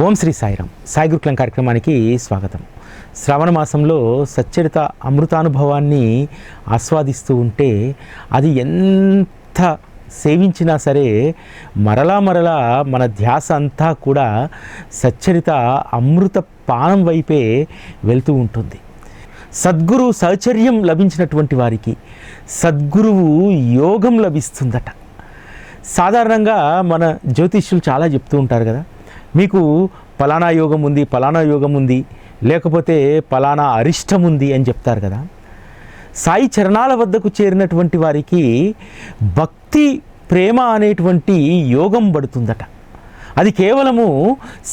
ఓం శ్రీ సాయిరామ్. సాయి గురుకులం కార్యక్రమానికి స్వాగతం. శ్రావణ మాసంలో సచ్చరిత అమృతానుభవాన్ని ఆస్వాదిస్తూ ఉంటే అది ఎంత సేవించినా సరే మరలా మరలా మన ధ్యాస అంతా కూడా సచ్చరిత అమృత పానం వైపే వెళ్తూ ఉంటుంది. సద్గురు సహచర్యం లభించినటువంటి వారికి సద్గురువు యోగం లభిస్తుందట. సాధారణంగా మన జ్యోతిష్యులు చాలా చెప్తూ ఉంటారు కదా మీకు పలానా యోగం ఉంది పలానా యోగం ఉంది లేకపోతే పలానా అరిష్టం ఉంది అని చెప్తారు కదా. సాయి చరణాల వద్దకు చేరినటువంటి వారికి భక్తి ప్రేమ అనేటువంటి యోగం పడుతుందట. అది కేవలము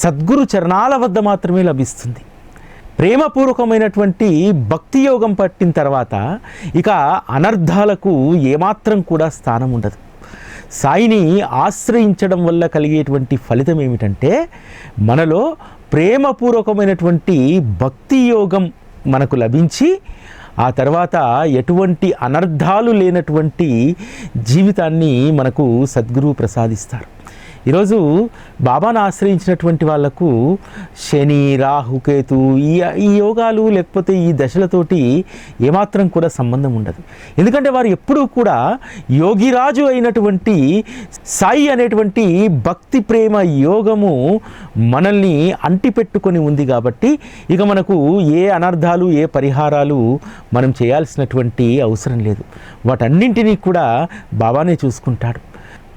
సద్గురు చరణాల వద్ద మాత్రమే లభిస్తుంది. ప్రేమపూర్వకమైనటువంటి భక్తి యోగం పట్టిన తర్వాత ఇక అనర్థాలకు ఏమాత్రం కూడా స్థానం ఉండదు. సాయిని ఆశ్రయించడం వల్ల కలిగేటువంటి ఫలితం ఏమిటంటే మనలో ప్రేమపూర్వకమైనటువంటి భక్తి యోగం మనకు లభించి ఆ తర్వాత ఎటువంటి అనర్థాలు లేనటువంటి జీవితాన్ని మనకు సద్గురువు ప్రసాదిస్తారు. ఈరోజు బాబాను ఆశ్రయించినటువంటి వాళ్ళకు శని రాహుకేతు ఈ ఈ యోగాలు లేకపోతే ఈ దశలతోటి ఏమాత్రం కూడా సంబంధం ఉండదు. ఎందుకంటే వారు ఎప్పుడూ కూడా యోగిరాజు అయినటువంటి సాయి అనేటువంటి భక్తి ప్రేమ యోగము మనల్ని అంటిపెట్టుకొని ఉంది కాబట్టి ఇక మనకు ఏ అనర్థాలు ఏ పరిహారాలు మనం చేయాల్సినటువంటి అవసరం లేదు. వాటన్నింటినీ కూడా బాబానే చూసుకుంటాడు.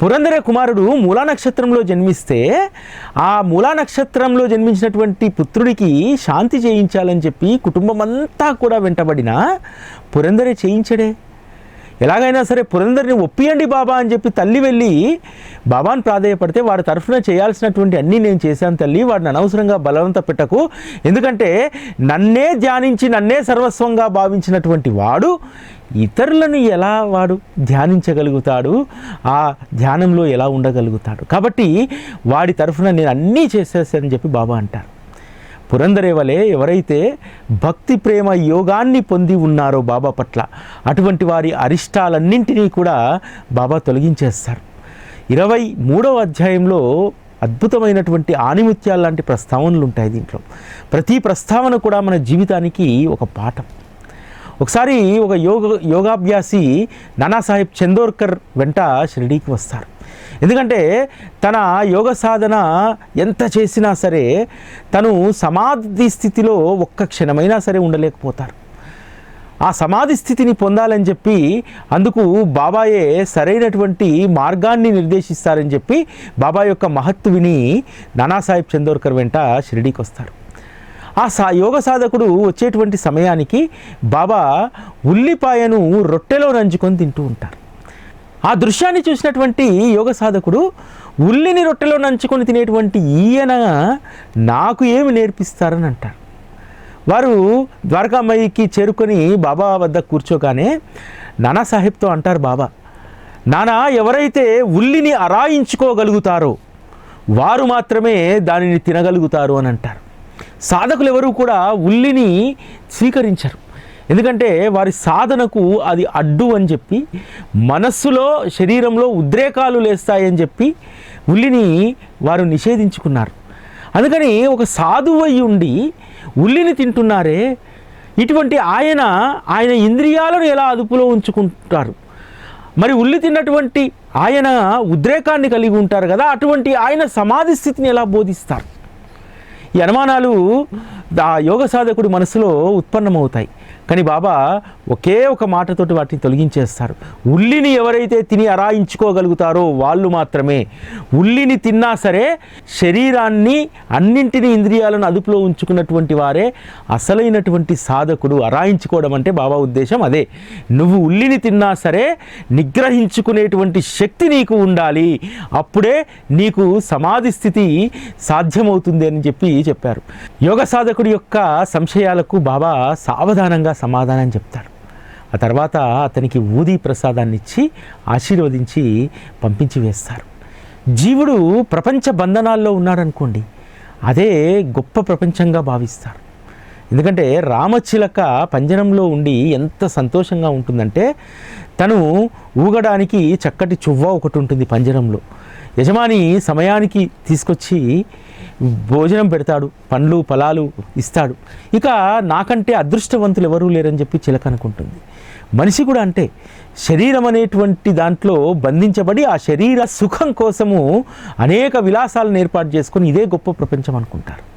పురంధర కుమారుడు మూలా నక్షత్రంలో జన్మిస్తే ఆ మూలా నక్షత్రంలో జన్మించినటువంటి పుత్రుడికి శాంతి చేయించాలని చెప్పి కుటుంబం అంతా కూడా వెంటబడిన పురంధరే చేయించడే. ఎలాగైనా సరే పురంధర్ని ఒప్పియండి బాబా అని చెప్పి తల్లి వెళ్ళి బాబాని ప్రాధేయపడితే వాడి తరఫున చేయాల్సినటువంటి అన్నీ నేను చేశాను తల్లి వాడిని అనవసరంగా బలవంత పెట్టకు. ఎందుకంటే నన్నే ధ్యానించి నన్నే సర్వస్వంగా భావించినటువంటి వాడు ఇతరులను ఎలా వాడు ధ్యానించగలుగుతాడు ఆ ధ్యానంలో ఎలా ఉండగలుగుతాడు. కాబట్టి వాడి తరఫున నేను అన్నీ చేసేసానని చెప్పి బాబా అంటారు. పురందరేవలే ఎవరైతే భక్తి ప్రేమ యోగాన్ని పొంది ఉన్నారో బాబా పట్ల అటువంటి వారి అరిష్టాలన్నింటినీ కూడా బాబా తొలగించేస్తారు. ఇరవై మూడవ అధ్యాయంలో అద్భుతమైనటువంటి ఆనిముత్యాలు లాంటి ప్రస్తావనలు ఉంటాయి దీంట్లో. ప్రతి ప్రస్తావన కూడా మన జీవితానికి ఒక పాఠం. ఒకసారి ఒక యోగ యోగాభ్యాసి నానాసాహెబ్ చందోర్కర్ వెంట షిరిడీకి వస్తారు. ఎందుకంటే తన యోగ సాధన ఎంత చేసినా సరే తను సమాధి స్థితిలో ఒక్క క్షణమైనా సరే ఉండలేకపోతారు. ఆ సమాధి స్థితిని పొందాలని చెప్పి అందుకు బాబాయే సరైనటువంటి మార్గాన్ని నిర్దేశిస్తారని చెప్పి బాబా యొక్క మహత్తు విని నానాసాహెబ్ చందోర్కర్ వెంట షిరిడీకి వస్తారు ఆ సా యోగ సాధకుడు వచ్చేటువంటి సమయానికి బాబా ఉల్లిపాయను రొట్టెలో నంచుకొని తింటూ ఉంటారు. ఆ దృశ్యాన్ని చూసినటువంటి యోగ సాధకుడు ఉల్లిని రొట్టెలో నంచుకొని తినేటువంటి ఈయన నాకు ఏమి నేర్పిస్తారని అంటారు వారు ద్వారకామయ్యకి చేరుకొని బాబా వద్ద కూర్చోగానే నానా సాహెబ్తో అంటారు బాబా నానా ఎవరైతే ఉల్లిని అరాయించుకోగలుగుతారో వారు మాత్రమే దానిని తినగలుగుతారు అని అంటారు. సాధకులు ఎవరు కూడా ఉల్లిని స్వీకరించరు. ఎందుకంటే వారి సాధనకు అది అడ్డు అని చెప్పి మనస్సులో శరీరంలో ఉద్రేకాలు లేస్తాయని చెప్పి ఉల్లిని వారు నిషేధించుకున్నారు. అందుకని ఒక సాధువు అయి ఉండి ఉల్లిని తింటున్నారే ఇటువంటి ఆయన ఆయన ఇంద్రియాలను ఎలా అదుపులో ఉంచుకుంటారు? మరి ఉల్లి తిన్నటువంటి ఆయన ఉద్రేకాన్ని కలిగి ఉంటారు కదా అటువంటి ఆయన సమాధి స్థితిని ఎలా బోధిస్తారు? ఈ అనుమానాలు ఆ యోగ సాధకుడి మనసులో ఉత్పన్నమవుతాయి. కానీ బాబా ఒకే ఒక మాటతోటి వాటిని తొలగించేస్తారు. ఉల్లిని ఎవరైతే తిని అరాయించుకోగలుగుతారో వాళ్ళు మాత్రమే. ఉల్లిని తిన్నా సరే శరీరాన్ని అన్నింటినీ ఇంద్రియాలను అదుపులో ఉంచుకున్నటువంటి వారే అసలైనటువంటి సాధకుడు. అరాయించుకోవడం అంటే బాబా ఉద్దేశం అదే. నువ్వు ఉల్లిని తిన్నా సరే నిగ్రహించుకునేటువంటి శక్తి నీకు ఉండాలి. అప్పుడే నీకు సమాధి స్థితి సాధ్యమవుతుంది అని చెప్పి చెప్పారు. యోగ సాధకుడి యొక్క సంశయాలకు బాబా సావధానంగా సమాధానం చెప్తారు ఆ తర్వాత అతనికి ఊది ప్రసాదాన్ని ఇచ్చి ఆశీర్వదించి పంపించి వేస్తారు. జీవుడు ప్రపంచ బంధనాల్లో ఉన్నాడనుకోండి అదే గొప్ప ప్రపంచంగా భావిస్తారు. ఎందుకంటే రామచిలక పంజరంలో ఉండి ఎంత సంతోషంగా ఉంటుందంటే తను ఊగడానికి చక్కటి చువ్వ ఒకటి ఉంటుంది పంజరంలో. యజమాని సమయానికి తీసుకొచ్చి భోజనం పెడతాడు పండ్లు ఫలాలు ఇస్తాడు. ఇక నాకంటే అదృష్టవంతులు ఎవరూ లేరని చెప్పి చిలక అనుకుంటుంది. మనిషి కూడా అంటే శరీరం అనేటువంటి దాంట్లో బంధించబడి ఆ శరీర సుఖం కోసము అనేక విలాసాలను ఏర్పాటు చేసుకొని ఇదే గొప్ప ప్రపంచం అనుకుంటారు.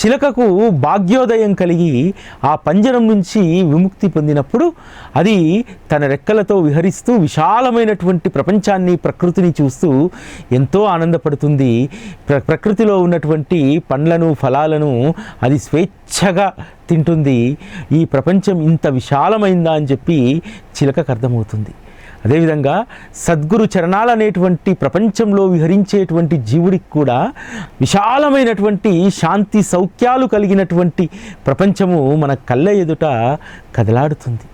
చిలకకు భాగ్యోదయం కలిగి ఆ పంజరం నుంచి విముక్తి పొందినప్పుడు అది తన రెక్కలతో విహరిస్తూ విశాలమైనటువంటి ప్రపంచాన్ని ప్రకృతిని చూస్తూ ఎంతో ఆనందపడుతుంది. ప్ర ప్రకృతిలో ఉన్నటువంటి పండ్లను ఫలాలను అది స్వేచ్ఛగా తింటుంది. ఈ ప్రపంచం ఇంత విశాలమైందా అని చెప్పి చిలకకు అర్థమవుతుంది. అదేవిధంగా సద్గురు చరణాలు అనేటువంటి ప్రపంచంలో విహరించేటువంటి జీవుడికి కూడా విశాలమైనటువంటి శాంతి సౌఖ్యాలు కలిగినటువంటి ప్రపంచము మన కళ్ళ ఎదుట కదలాడుతుంది.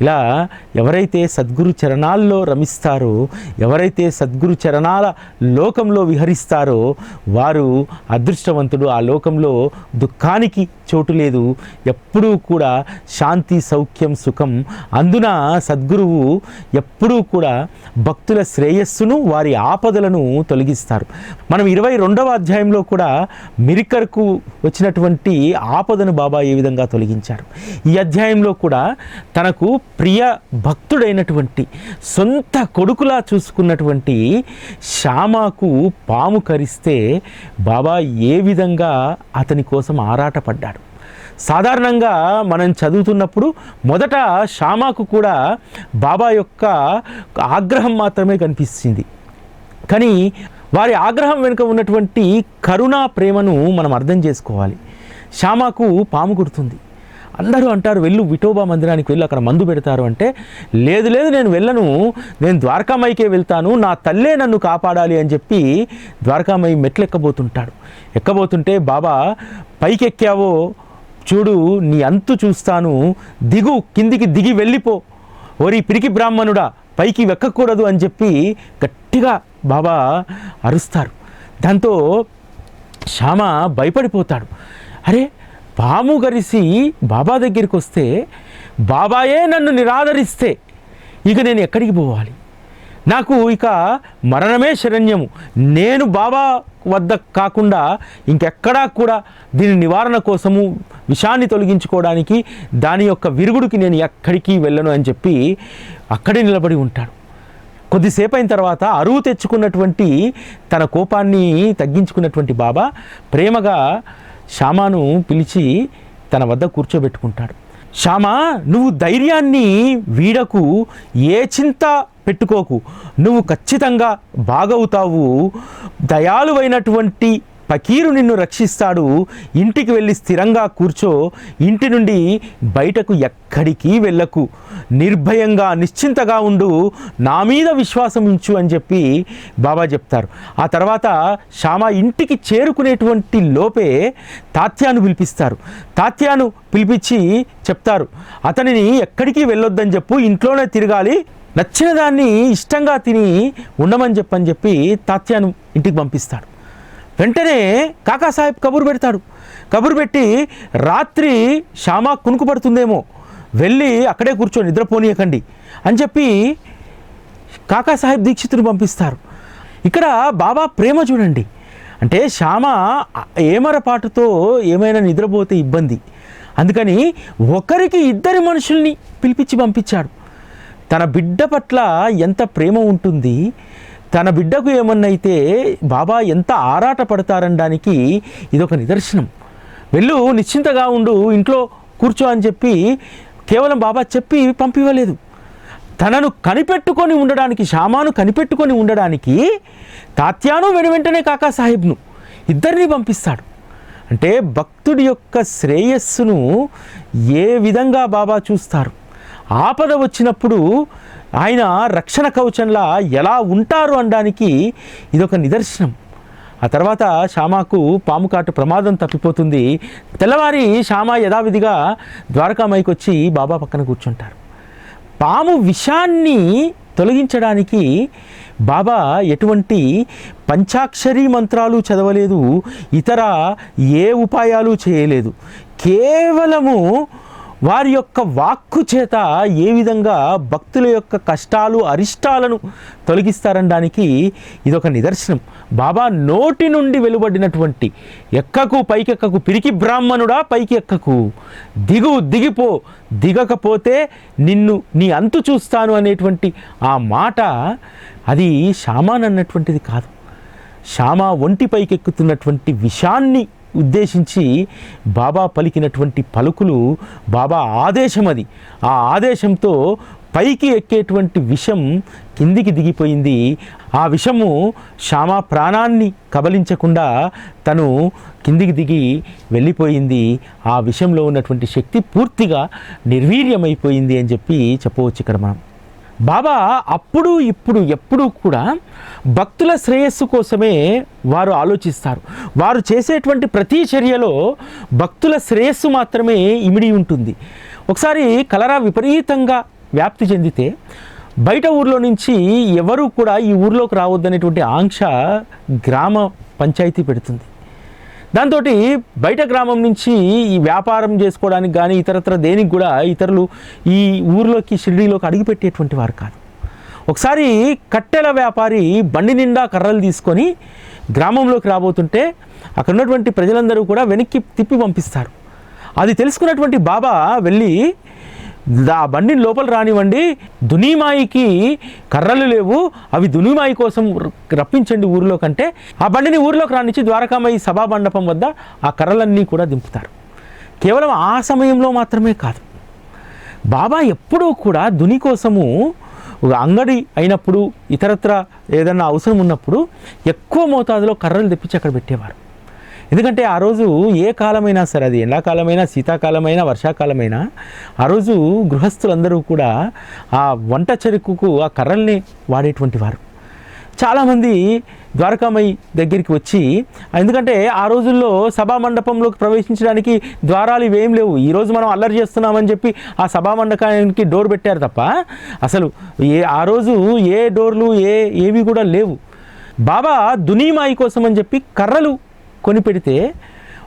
ఇలా ఎవరైతే సద్గురు చరణాల్లో రమిస్తారో ఎవరైతే సద్గురు చరణాల లోకంలో విహరిస్తారో వారు అదృష్టవంతుడు. ఆ లోకంలో దుఃఖానికి చోటు లేదు. ఎప్పుడూ కూడా శాంతి సౌఖ్యం సుఖం. అందున సద్గురువు ఎప్పుడూ కూడా భక్తుల శ్రేయస్సును వారి ఆపదలను తొలగిస్తారు. మనం ఇరవై రెండవ అధ్యాయంలో కూడా మిరికర్కు వచ్చినటువంటి ఆపదను బాబా ఏ విధంగా తొలగించారు? ఈ అధ్యాయంలో కూడా తనకు ప్రియ భక్తుడైనటువంటి సొంత కొడుకులా చూసుకున్నటువంటి శ్యామాకు పాము కరిస్తే బాబా ఏ విధంగా అతని కోసం ఆరాటపడ్డాడు? సాధారణంగా మనం చదువుతున్నప్పుడు మొదట శ్యామాకు కూడా బాబా యొక్క ఆగ్రహం మాత్రమే కనిపిస్తుంది. కానీ వారి ఆగ్రహం వెనుక ఉన్నటువంటి కరుణా ప్రేమను మనం అర్థం చేసుకోవాలి. శ్యామాకు పాము గుర్తుంది. అందరూ అంటారు వెళ్ళు విఠోబా మందిరానికి వెళ్ళి అక్కడ మందు పెడతారు. అంటే లేదు లేదు నేను వెళ్ళను. నేను ద్వారకామాయికే వెళ్తాను. నా తల్లే నన్ను కాపాడాలి అని చెప్పి ద్వారకామాయి మెట్లు ఎక్కబోతుంటాడు ఎక్కబోతుంటే బాబా పైకి ఎక్కావో చూడు నీ అంతు చూస్తాను. దిగు కిందికి దిగి వెళ్ళిపో. ఓరి పిరికి బ్రాహ్మణుడా పైకి వెక్కకూడదు అని చెప్పి గట్టిగా బాబా అరుస్తారు. దాంతో శ్యామ భయపడిపోతాడు. అరే పాము గరిసి బాబా దగ్గరికి వస్తే బాబాయే నన్ను నిరాదరిస్తే ఇక నేను ఎక్కడికి పోవాలి? నాకు ఇక మరణమే శరణ్యము. నేను బాబా వద్ద కాకుండా ఇంకెక్కడా కూడా దీని నివారణ కోసము విషాన్ని తొలగించుకోవడానికి దాని యొక్క విరుగుడికి నేను ఎక్కడికి వెళ్ళను అని చెప్పి అక్కడే నిలబడి ఉంటాడు. కొద్దిసేపు అయిన తర్వాత అరువు తెచ్చుకున్నటువంటి తన కోపాన్ని తగ్గించుకున్నటువంటి బాబా ప్రేమగా శ్యామాను పిలిచి తన వద్ద కూర్చోబెట్టుకుంటాడు. శ్యామా నువ్వు ధైర్యాన్ని వీడకు ఏ చింత పెట్టుకోకు. నువ్వు ఖచ్చితంగా బాగవుతావు. దయాలువైనటువంటి పకీరు నిన్ను రక్షిస్తాడు. ఇంటికి వెళ్ళి స్థిరంగా కూర్చో. ఇంటి నుండి బయటకు ఎక్కడికి వెళ్ళకు. నిర్భయంగా నిశ్చింతగా ఉండు. నా మీద విశ్వాసం ఉంచు అని చెప్పి బాబా చెప్తారు. ఆ తర్వాత శ్యామ ఇంటికి చేరుకునేటువంటి లోపే తాత్యాను పిలిపిస్తారు. తాత్యాను పిలిపించి చెప్తారు. అతనిని ఎక్కడికి వెళ్ళొద్దని చెప్పు ఇంట్లోనే తిరగాలి. నచ్చిన దాన్ని ఇష్టంగా తిని ఉండమని చెప్పని చెప్పి తాత్యాను ఇంటికి పంపిస్తాడు. వెంటనే కాకాసాహెబ్ కబురు పెడతాడు. కబురు పెట్టి రాత్రి శ్యామ కునుకుపడుతుందేమో వెళ్ళి అక్కడే కూర్చొని నిద్రపోనీయకండి అని చెప్పి కాకాసాహెబ్ దీక్షితుని పంపిస్తారు. ఇక్కడ బాబా ప్రేమ చూడండి. అంటే శ్యామ ఏమరపాటుతో ఏమైనా నిద్రపోతే ఇబ్బంది. అందుకని ఒకరికి ఇద్దరి మనుషుల్ని పిలిపించి పంపించాడు. తన బిడ్డ పట్ల ఎంత ప్రేమ ఉంటుంది తన బిడ్డకు ఏమన్నైతే బాబా ఎంత ఆరాట పడతారనడానికి ఇదొక నిదర్శనం. వెళ్ళు నిశ్చింతగా ఉండు ఇంట్లో కూర్చో అని చెప్పి కేవలం బాబా చెప్పి పంపివ్వలేదు. తనను కనిపెట్టుకొని ఉండడానికి శ్యామాను కనిపెట్టుకొని ఉండడానికి తాత్యాను వెనువెంటనే కాకాసాహెబ్ను కాకా ఇద్దరిని పంపిస్తాడు. అంటే భక్తుడి యొక్క శ్రేయస్సును ఏ విధంగా బాబా చూస్తారు? ఆపద వచ్చినప్పుడు ఆయన రక్షణ కవచంలా ఎలా ఉంటారు అనడానికి ఇదొక నిదర్శనం. ఆ తర్వాత శ్యామాకు పాము కాటు ప్రమాదం తప్పిపోతుంది. తెల్లవారి శ్యామ యథావిధిగా ద్వారకామైకి వచ్చి బాబా పక్కన కూర్చుంటారు. పాము విషాన్ని తొలగించడానికి బాబా ఎటువంటి పంచాక్షరీ మంత్రాలు చదవలేదు ఇతర ఏ ఉపాయాలు చేయలేదు. కేవలము వారి యొక్క వాక్కు చేత ఏ విధంగా భక్తుల యొక్క కష్టాలు అరిష్టాలను తొలగిస్తారనడానికి ఇదొక నిదర్శనం. బాబా నోటి నుండి వెలువడినటువంటి ఎక్కకు పైకెక్కకు పిరికి బ్రాహ్మణుడా పైకి ఎక్కకు దిగు దిగిపో దిగకపోతే నిన్ను నీ అంతు చూస్తాను అనేటువంటి ఆ మాట అది షామాన్ అన్నటువంటిది కాదు. శ్యామ ఒంటి పైకెక్కుతున్నటువంటి విషాన్ని ఉద్దేశించి బాబా పలికినటువంటి పలుకులు బాబా ఆదేశం అది. ఆ ఆదేశంతో పైకి ఎక్కేటువంటి విషం కిందికి దిగిపోయింది. ఆ విషము శ్యామ ప్రాణాన్ని కబలించకుండా తను కిందికి దిగి వెళ్ళిపోయింది. ఆ విషంలో ఉన్నటువంటి శక్తి పూర్తిగా నిర్వీర్యమైపోయింది అని చెప్పి చెప్పవచ్చు ఇక్కడ మనం. బాబా అప్పుడు ఇప్పుడు ఎప్పుడూ కూడా భక్తుల శ్రేయస్సు కోసమే వారు ఆలోచిస్తారు. వారు చేసేటువంటి ప్రతి చర్యలో భక్తుల శ్రేయస్సు మాత్రమే ఇమిడి ఉంటుంది. ఒకసారి కలరా విపరీతంగా వ్యాప్తి చెందితే బయట ఊర్లో నుంచి ఎవరు కూడా ఈ ఊర్లోకి రావద్దనేటువంటి ఆంక్ష గ్రామ పంచాయతీ పెడుతుంది. దాంతో బయట గ్రామం నుంచి ఈ వ్యాపారం చేసుకోవడానికి కానీ ఇతరత్ర దేనికి కూడా ఇతరులు ఈ ఊర్లోకి షిరిడీలోకి అడుగుపెట్టేటువంటి వారు కాదు. ఒకసారి కట్టెల వ్యాపారి బండి నిండా కర్రలు తీసుకొని గ్రామంలోకి రాబోతుంటే అక్కడ ఉన్నటువంటి ప్రజలందరూ కూడా వెనక్కి తిప్పి పంపిస్తారు. అది తెలుసుకున్నటువంటి బాబా వెళ్ళి ఆ బండిని లోపల రానివ్వండి. దునీమాయికి కర్రలు లేవు. అవి దునీమాయి కోసం రప్పించండి ఊరిలో కంటే. ఆ బండిని ఊరిలోకి రానిచ్చి ద్వారకామాయి సభా మండపం వద్ద ఆ కర్రలన్నీ కూడా దింపుతారు. కేవలం ఆ సమయంలో మాత్రమే కాదు. బాబా ఎప్పుడూ కూడా దుని కోసము అంగడి అయినప్పుడు ఇతరత్ర ఏదన్నా అవసరం ఉన్నప్పుడు ఎక్కువ మోతాదులో కర్రలు తెప్పించి అక్కడ పెట్టేవారు. ఎందుకంటే ఆ రోజు ఏ కాలమైనా సరే అది ఎండాకాలమైనా శీతాకాలమైనా వర్షాకాలమైనా ఆ రోజు గృహస్థులందరూ కూడా ఆ వంట చెరుకుకు ఆ కర్రల్ని వాడేటువంటి వారు. చాలామంది ద్వారకామయ్య దగ్గరికి వచ్చి ఎందుకంటే ఆ రోజుల్లో సభా మండపంలోకి ప్రవేశించడానికి ద్వారాలు ఇవేం లేవు. ఈరోజు మనం అల్లరి చేస్తున్నామని చెప్పి ఆ సభా మండపానికి డోర్ పెట్టారు తప్ప అసలు ఏ ఆ రోజు ఏ డోర్లు ఏ ఏవి కూడా లేవు. బాబా దునీమాయి కోసం అని చెప్పి కర్రలు కొని పెడితే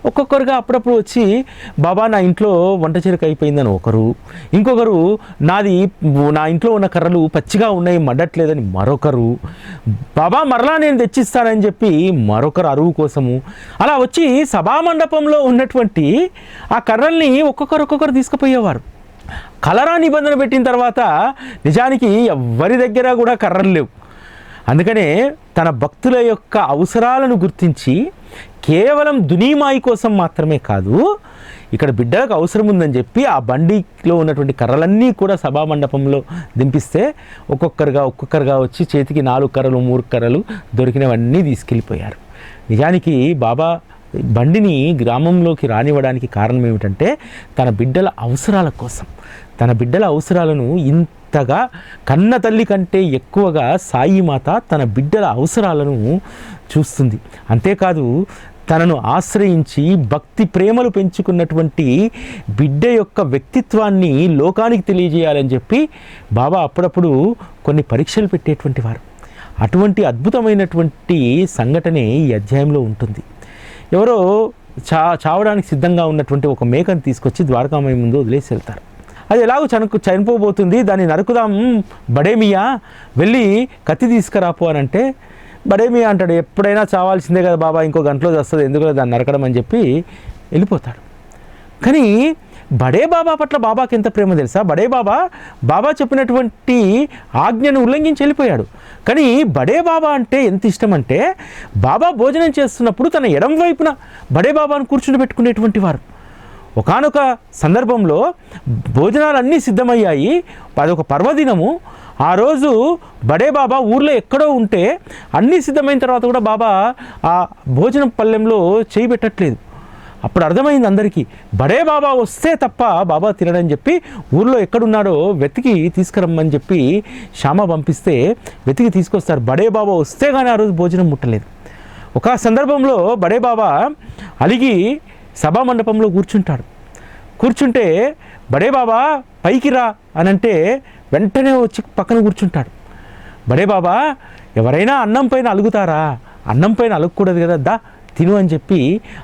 ఒక్కొక్కరుగా అప్పుడప్పుడు వచ్చి బాబా నా ఇంట్లో వంట చెరుకు అయిపోయిందని ఒకరు ఇంకొకరు నాది నా ఇంట్లో ఉన్న కర్రలు పచ్చిగా ఉన్నాయి మడట్లేదని మరొకరు బాబా మరలా నేను తెచ్చిస్తానని చెప్పి మరొకరు అరువు కోసము. అలా వచ్చి సభా మండపంలో ఉన్నటువంటి ఆ కర్రల్ని ఒక్కొక్కరు ఒక్కొక్కరు తీసుకుపోయేవారు. కలరా నిబంధన పెట్టిన తర్వాత నిజానికి ఎవరి దగ్గర కూడా కర్రలు లేవు. అందుకనే తన భక్తుల యొక్క అవసరాలను గుర్తించి కేవలం దునీమాయి కోసం మాత్రమే కాదు ఇక్కడ బిడ్డలకు అవసరం ఉందని చెప్పి ఆ బండిలో ఉన్నటువంటి కర్రలన్నీ కూడా సభా మండపంలో దింపిస్తే ఒక్కొక్కరుగా ఒక్కొక్కరుగా వచ్చి చేతికి నాలుగు కర్రలు మూడు కర్రలు దొరికినవన్నీ తీసుకెళ్ళిపోయారు. నిజానికి బాబా బండిని గ్రామంలోకి రానివ్వడానికి కారణం ఏమిటంటే తన బిడ్డల అవసరాల కోసం. తన బిడ్డల అవసరాలను ఇంతగా కన్న తల్లి కంటే ఎక్కువగా సాయి మాత తన బిడ్డల అవసరాలను చూస్తుంది. అంతేకాదు తనను ఆశ్రయించి భక్తి ప్రేమలు పెంచుకున్నటువంటి బిడ్డ యొక్క వ్యక్తిత్వాన్ని లోకానికి తెలియజేయాలని చెప్పి బాబా అప్పుడప్పుడు కొన్ని పరీక్షలు పెట్టేటువంటి వారు. అటువంటి అద్భుతమైనటువంటి సంఘటనే ఈ అధ్యాయంలో ఉంటుంది. ఎవరో చా చావడానికి సిద్ధంగా ఉన్నటువంటి ఒక మేకను తీసుకొచ్చి ద్వారకామయ్య ముందు వదిలేసి వెళ్తారు. అది ఎలాగో చనుకు చనిపోబోతుంది దాన్ని నరుకుదాం బడేమియా వెళ్ళి కత్తి తీసుకురాపు అని అంటే బడేమియా అంటాడు ఎప్పుడైనా చావాల్సిందే కదా బాబా ఇంకో గంటలో వస్తుంది ఎందుకు దాన్ని నరకడం అని చెప్పి వెళ్ళిపోతాడు. కానీ బడే బాబా పట్ల బాబాకి ఎంత ప్రేమ తెలుసా? బడే బాబా బాబా చెప్పినటువంటి ఆజ్ఞను ఉల్లంఘించి వెళ్ళిపోయాడు. కానీ బడే బాబా అంటే ఎంత ఇష్టం అంటే బాబా భోజనం చేస్తున్నప్పుడు తన ఎడం వైపున బడే బాబాను కూర్చుని పెట్టుకునేటువంటి వారు. ఒకానొక సందర్భంలో భోజనాలు అన్నీ సిద్ధమయ్యాయి. అదొక పర్వదినము. ఆ రోజు బడే బాబా ఊర్లో ఎక్కడో ఉంటే అన్నీ సిద్ధమైన తర్వాత కూడా బాబా ఆ భోజనం పల్లెంలో చేయి పెట్టట్లేదు. అప్పుడు అర్థమైంది అందరికీ బడే బాబా వస్తే తప్ప బాబా తినడని చెప్పి ఊర్లో ఎక్కడున్నాడో వెతికి తీసుకురమ్మని చెప్పి శ్యామ పంపిస్తే వెతికి తీసుకొస్తారు. బడే బాబా వస్తే కానీ ఆ రోజు భోజనం ముట్టలేదు. ఒక సందర్భంలో బడే బాబా అలిగి సభా మండపంలో కూర్చుంటాడు. కూర్చుంటే బడే బాబా పైకి రా అని అంటే వెంటనే వచ్చి పక్కన కూర్చుంటాడు. బడే బాబా ఎవరైనా అన్నం పైన అలుగుతారా? అన్నం పైన అలగకూడదు కదా దా తిను అని చెప్పి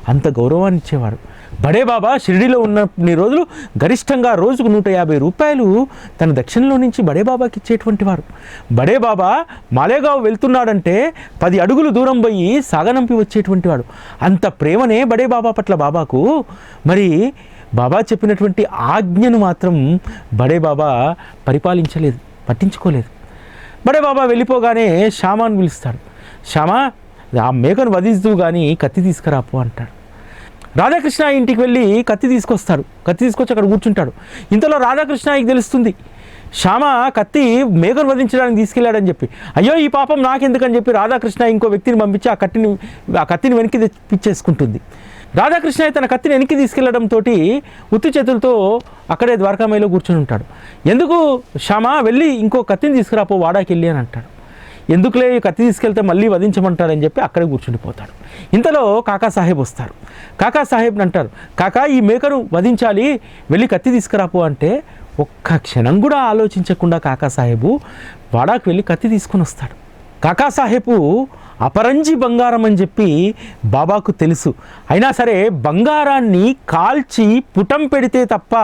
అంత గౌరవాన్ని ఇచ్చేవారు. బడే బాబా షిరిడిలో ఉన్నన్ని రోజులు గరిష్టంగా రోజుకు నూట యాభై రూపాయలు తన దక్షిణలో నుంచి బడే బాబాకి ఇచ్చేటువంటి వారు. బడే బాబా మాలేగావ్ వెళ్తున్నాడంటే పది అడుగులు దూరం పోయి సాగనంపి వచ్చేటువంటి వాడు. అంత ప్రేమనే బడే బాబా పట్ల బాబాకు. మరి బాబా చెప్పినటువంటి ఆజ్ఞను మాత్రం బడే బాబా పరిపాలించలేదు పట్టించుకోలేదు. బడే బాబా వెళ్ళిపోగానే శ్యామాను పిలుస్తాడు. శ్యామా ఆ మేకను వధిస్తూ కానీ కత్తి తీసుకురాపో అంటాడు. రాధాకృష్ణ ఇంటికి వెళ్ళి కత్తి తీసుకొస్తాడు. కత్తి తీసుకొచ్చి అక్కడ కూర్చుంటాడు. ఇంతలో రాధాకృష్ణకి తెలుస్తుంది శ్యామ కత్తి మేకను వధించడానికి తీసుకెళ్ళాడని చెప్పి. అయ్యో ఈ పాపం నాకెందుకని చెప్పి రాధాకృష్ణ ఇంకో వ్యక్తిని పంపించి ఆ కత్తిని ఆ కత్తిని వెనక్కి తెప్పించేసుకుంటుంది. రాధాకృష్ణ తన కత్తిని వెనక్కి తీసుకెళ్ళడంతో ఉత్తి చేతులతో అక్కడే ద్వారకామయ్యలో కూర్చొని ఉంటాడు. ఎందుకు శ్యామ వెళ్ళి ఇంకో కత్తిని తీసుకురాపో వాడాకి వెళ్ళి అని అంటాడు. ఎందుకులే ఈ కత్తి తీసుకెళ్తే మళ్ళీ వధించమంటాడని చెప్పి అక్కడే కూర్చుండిపోతాడు ఇంతలో కాకా సాహెబ్ వస్తారు. కాకా సాహెబ్ని అంటారు కాకా ఈ మేకను వధించాలి వెళ్ళి కత్తి తీసుకురాపో అంటే ఒక్క క్షణం కూడా ఆలోచించకుండా కాకా సాహెబు వాడాకు వెళ్ళి కత్తి తీసుకొని వస్తాడు. కాకా సాహెబు అపరంజి బంగారం అని చెప్పి బాబాకు తెలుసు. అయినా సరే బంగారాన్ని కాల్చి పుటం పెడితే తప్ప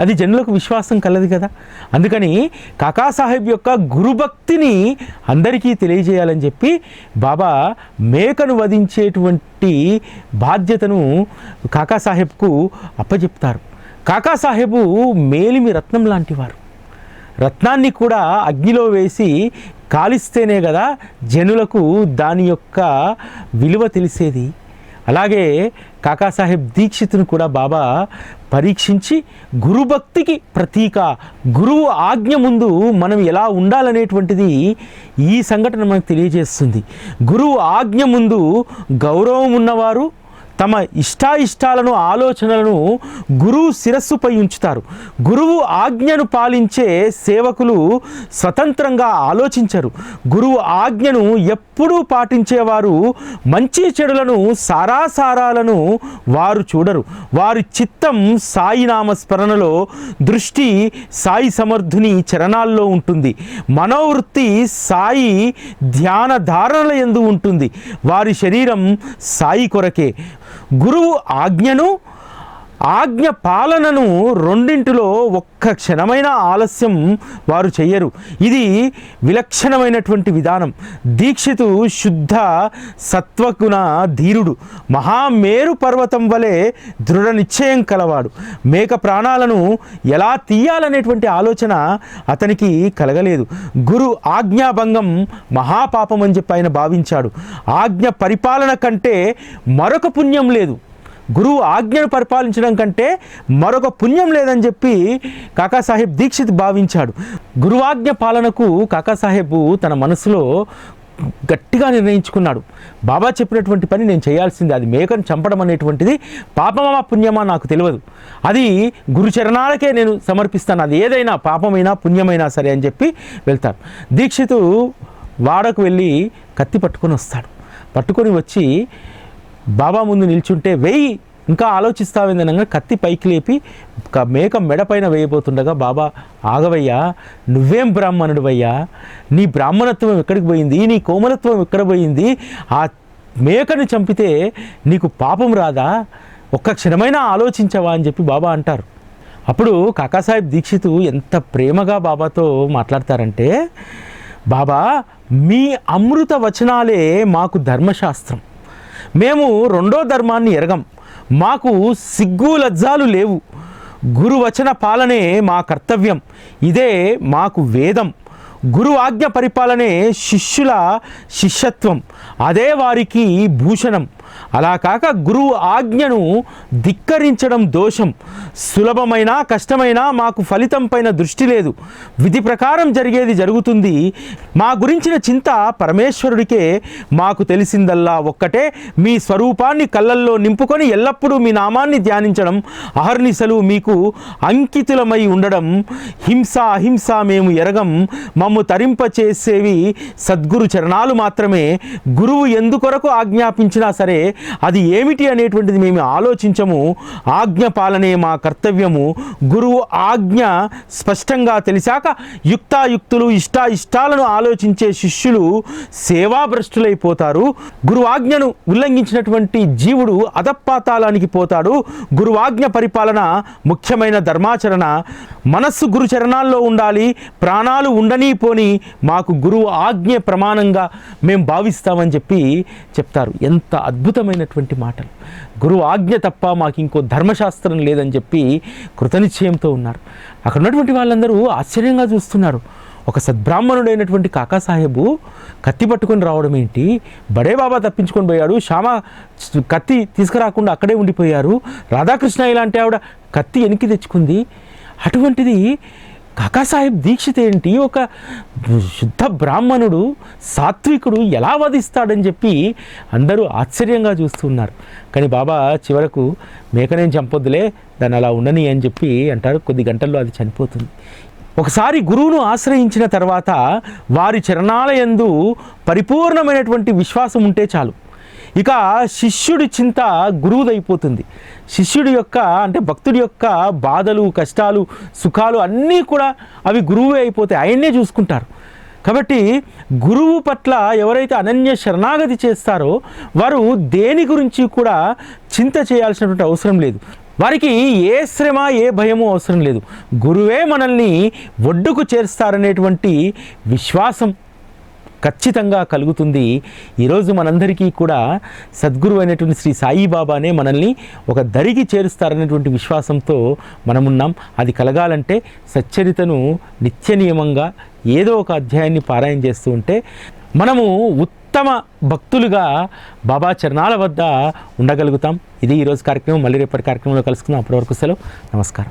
అది జనులకు విశ్వాసం కలదు కదా. అందుకని కాకాసాహెబ్ యొక్క గురుభక్తిని అందరికీ తెలియజేయాలని చెప్పి బాబా మేకను వధించేటువంటి బాధ్యతను కాకాసాహెబ్కు అప్పచెప్తారు కాకాసాహెబు మేలిమి రత్నం లాంటివారు రత్నాన్ని కూడా అగ్నిలో వేసి కాలిస్తేనే కదా జనులకు దాని యొక్క విలువ తెలిసేది. అలాగే కాకాసాహెబ్ దీక్షితుని కూడా బాబా పరీక్షించి గురుభక్తికి ప్రతీక గురువు ఆజ్ఞ ముందు మనం ఎలా ఉండాలనేటువంటిది ఈ సంఘటన మనకు తెలియజేస్తుంది. గురువు ఆజ్ఞ ముందు గౌరవం ఉన్నవారు తమ ఇష్టాయిష్టాలను ఆలోచనలను గురువు శిరస్సుపై ఉంచుతారు. గురువు ఆజ్ఞను పాలించే సేవకులు స్వతంత్రంగా ఆలోచించరు. గురువు ఆజ్ఞను ఎప్పుడూ పాటించేవారు మంచి చెడులను సారాసారాలను వారు చూడరు. వారి చిత్తం సాయి నామ స్మరణలో దృష్టి సాయి సమర్థుని చరణాల్లో ఉంటుంది. మనోవృత్తి సాయి ధ్యాన ధారణల ఎందు ఉంటుంది. వారి శరీరం సాయి కొరకే. గురువు ఆజ్ఞను ఆజ్ఞ పాలనను రెండింటిలో ఒక్క క్షణమైన ఆలస్యం వారు చెయ్యరు. ఇది విలక్షణమైనటువంటి విధానం. దీక్షితు శుద్ధ సత్వగుణ ధీరుడు. మహామేరు పర్వతం వలె దృఢ నిశ్చయం కలవాడు. మేక ప్రాణాలను ఎలా తీయాలనేటువంటి ఆలోచన అతనికి కలగలేదు. గురు ఆజ్ఞాభంగం మహాపాపం అని చెప్పి ఆయన భావించాడు. ఆజ్ఞ పరిపాలన కంటే మరొక పుణ్యం లేదు. గురువు ఆజ్ఞను పరిపాలించడం కంటే మరొక పుణ్యం లేదని చెప్పి కాకాసాహెబ్ దీక్షిత్ భావించాడు. గురువాజ్ఞ పాలనకు కాకాసాహెబ్ తన మనసులో గట్టిగా నిర్ణయించుకున్నాడు. బాబా చెప్పినటువంటి పని నేను చేయాల్సింది అది మేకను చంపడం అనేటువంటిది పాపమా పుణ్యమా నాకు తెలియదు. అది గురుచరణాలకే నేను సమర్పిస్తాను అది ఏదైనా పాపమైనా పుణ్యమైనా సరే అని చెప్పి వెళ్తాడు. దీక్షితు వాడకు వెళ్ళి కత్తి పట్టుకొని వస్తాడు. పట్టుకొని వచ్చి బాబా ముందు నిల్చుంటే వెయ్యి ఇంకా ఆలోచిస్తావేందనగా కత్తి పైకి లేపి క- మేక మెడపైన వేయబోతుండగా బాబా ఆగవయ్యా నువ్వేం బ్రాహ్మణుడివయ్యా నీ బ్రాహ్మణత్వం ఎక్కడికి పోయింది? నీ కోమలత్వం ఎక్కడ పోయింది? ఆ మేకను చంపితే నీకు పాపం రాదా? ఒక్క క్షణమైనా ఆలోచించవా? అని చెప్పి బాబా అంటారు. అప్పుడు కాకాసాహెబ్ దీక్షితు ఎంత ప్రేమగా బాబాతో మాట్లాడతారంటే బాబా మీ అమృత వచనాలే మాకు ధర్మశాస్త్రం. మేము రెండో ధర్మాన్ని ఎరగం. మాకు సిగ్గు లజ్జాలు లేవు. గురువచన పాలనే మా కర్తవ్యం. ఇదే మాకు వేదం. గురు ఆజ్ఞ పరిపాలనే శిష్యుల శిష్యత్వం. అదే వారికి భూషణం. అలా కాక గురువు ఆజ్ఞను ధిక్కరించడం దోషం. సులభమైన కష్టమైనా మాకు ఫలితం పైన దృష్టి లేదు. విధి ప్రకారం జరిగేది జరుగుతుంది. మా గురించిన చింత పరమేశ్వరుడికే మాకు తెలిసిందల్లా ఒక్కటే. మీ స్వరూపాన్ని కళ్ళల్లో నింపుకొని ఎల్లప్పుడూ మీ నామాన్ని ధ్యానించడం అహర్నిశలు మీకు అంకితులమై ఉండడం. హింస అహింస మేము ఎరగం. మమ్ము తరింపచేసేవి సద్గురు చరణాలు మాత్రమే. గురువు ఎందుకొరకు ఆజ్ఞాపించినా సరే అది ఏమిటి అనేటువంటిది మేము ఆలోచించము. ఆజ్ఞ పాలనే మా కర్తవ్యము. గురువు ఆజ్ఞ స్పష్టంగా తెలిసాక యుక్తాయుక్తులు ఇష్టాయిష్టాలను ఆలోచించే శిష్యులు సేవాభ్రష్టులైపోతారు. గురువాజ్ఞను ఉల్లంఘించినటువంటి జీవుడు అధపాతాళానికి పోతాడు. గురువాజ్ఞ పరిపాలన ముఖ్యమైన ధర్మాచరణ. మనస్సు గురు చరణాల్లో ఉండాలి ప్రాణాలు ఉండని పోని మాకు గురువు ఆజ్ఞ ప్రమాణంగా మేము భావిస్తామని చెప్పి చెప్తారు. ఎంత అద్భుతమైనటువంటి మాటలు. గురువు ఆజ్ఞ తప్ప మాకు ఇంకో ధర్మశాస్త్రం లేదని చెప్పి కృతనిశ్చయంతో ఉన్నారు. అక్కడ ఉన్నటువంటి వాళ్ళందరూ ఆశ్చర్యంగా చూస్తున్నారు. ఒక సద్బ్రాహ్మణుడైనటువంటి కాకాసాహెబు కత్తి పట్టుకొని రావడం ఏంటి? బడే బాబా తప్పించుకొని పోయాడు. శ్యామ కత్తి తీసుకురాకుండా అక్కడే ఉండిపోయారు. రాధాకృష్ణ ఇలాంటి ఆవిడ కత్తి వెనక్కి తెచ్చుకుంది. అటువంటిది కాకాసాహెబ్ దీక్షిత్ ఏంటి? ఒక శుద్ధ బ్రాహ్మణుడు సాత్వికుడు ఎలా వధిస్తాడని చెప్పి అందరూ ఆశ్చర్యంగా చూస్తున్నారు కానీ బాబా చివరకు మేకనేం చంపొద్దులే దాన్ని అలా ఉండని అని చెప్పి అంటారు. కొద్ది గంటల్లో అది చనిపోతుంది. ఒకసారి గురువును ఆశ్రయించిన తర్వాత వారి చరణాలయందు పరిపూర్ణమైనటువంటి విశ్వాసం ఉంటే చాలు. ఇక శిష్యుడి చింత గురువుదైపోతుంది. శిష్యుడి యొక్క అంటే భక్తుడి యొక్క బాధలు కష్టాలు సుఖాలు అన్నీ కూడా అవి గురువే అయిపోతాయి. ఆయన్నే చూసుకుంటారు. కాబట్టి గురువు పట్ల ఎవరైతే అనన్య శరణాగతి చేస్తారో వారు దేని గురించి కూడా చింత చేయాల్సినటువంటి అవసరం లేదు. వారికి ఏ శ్రమ ఏ భయము అవసరం లేదు. గురువే మనల్ని ఒడ్డుకు చేరుస్తారనేటువంటి విశ్వాసం ఖచ్చితంగా కలుగుతుంది. ఈరోజు మనందరికీ కూడా సద్గురు అయినటువంటి శ్రీ సాయిబాబానే మనల్ని ఒక దరికి చేరుస్తారనేటువంటి విశ్వాసంతో మనమున్నాం. అది కలగాలంటే సచ్చరితను నిత్య నియమంగా ఏదో ఒక అధ్యాయాన్ని పారాయణ చేస్తూ ఉంటే మనము ఉత్తమ భక్తులుగా బాబా చరణాల వద్ద ఉండగలుగుతాం. ఇది ఈరోజు కార్యక్రమం. మళ్ళీ రేపటి కార్యక్రమంలో కలుసుకుందాం. అప్పటి వరకు సెలవు. నమస్కారం.